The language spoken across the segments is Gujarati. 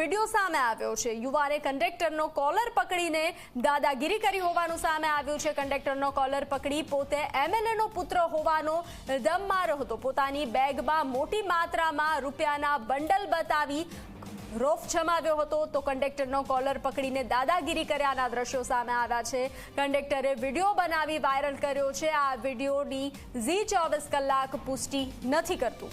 વીડિયો સામે આવ્યો છે. યુવાને કંડક્ટરનો કોલર પકડીને દાદાગીરી કરી હોવાનું સામે આવ્યું છે. કંડક્ટરનો કોલર પકડી પોતે એમએલએનો પુત્ર હોવાનો દમ માર્યો હતો. પોતાની બેગમાં મોટી માત્રામાં રૂપિયાના બંડલ બતાવી રોફ જમાવ્યો હતો. તો કંડક્ટરનો કોલર પકડીને દાદાગીરી કર્યાના દ્રશ્યો સામે આવ્યા છે. કંડક્ટરે વીડિયો બનાવી વાયરલ કર્યો છે. આ વિડીયોની ઝી ચોવીસ કલાક પુષ્ટિ નથી કરતું.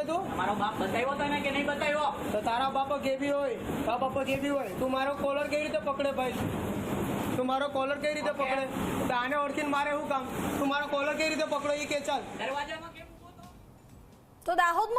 છે તું? મારો બાપ બતાવ્યો તને કે નહીં બતાવ્યો? તો તારા બાપા જે હોય તારા બાપ જે હોય. તું મારો કોલર કેવી રીતે પકડે ભાઈ? તું મારો કોલર કેવી રીતે પકડે? તો આને ઓળખીને મારે શું કામ? તું મારો કોલર કેવી રીતે પકડો? એ કે ચાલ. દરવાજામાં તો દાહોદમાં